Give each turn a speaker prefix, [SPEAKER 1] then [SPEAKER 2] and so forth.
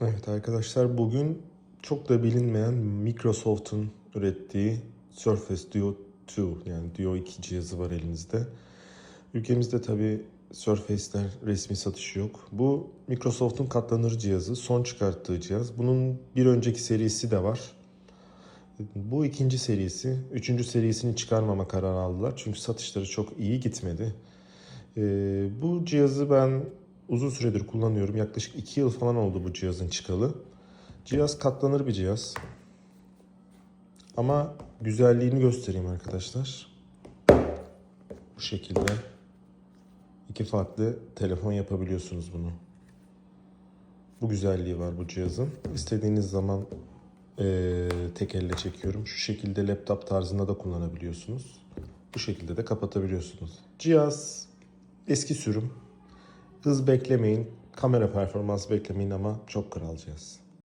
[SPEAKER 1] Evet arkadaşlar bugün çok da bilinmeyen Microsoft'un ürettiği Surface Duo 2 yani Duo 2 cihazı var elinizde. Ülkemizde tabi Surface'ler resmi satışı yok. Bu Microsoft'un katlanır cihazı, son çıkarttığı cihaz. Bunun bir önceki serisi de var. Bu ikinci serisi. Üçüncü serisini çıkarmama kararı aldılar. Çünkü satışları çok iyi gitmedi. Ee, bu cihazı ben uzun süredir kullanıyorum. Yaklaşık 2 yıl falan oldu bu cihazın çıkalı. Cihaz katlanır bir cihaz. Ama güzelliğini göstereyim arkadaşlar. Bu şekilde iki farklı telefon yapabiliyorsunuz bunu. Bu güzelliği var bu cihazın. İstediğiniz zaman eee, tek elle çekiyorum. Şu şekilde laptop tarzında da kullanabiliyorsunuz. Bu şekilde de kapatabiliyorsunuz. Cihaz eski sürüm. Hız beklemeyin. Kamera performansı beklemeyin ama çok kral cihaz.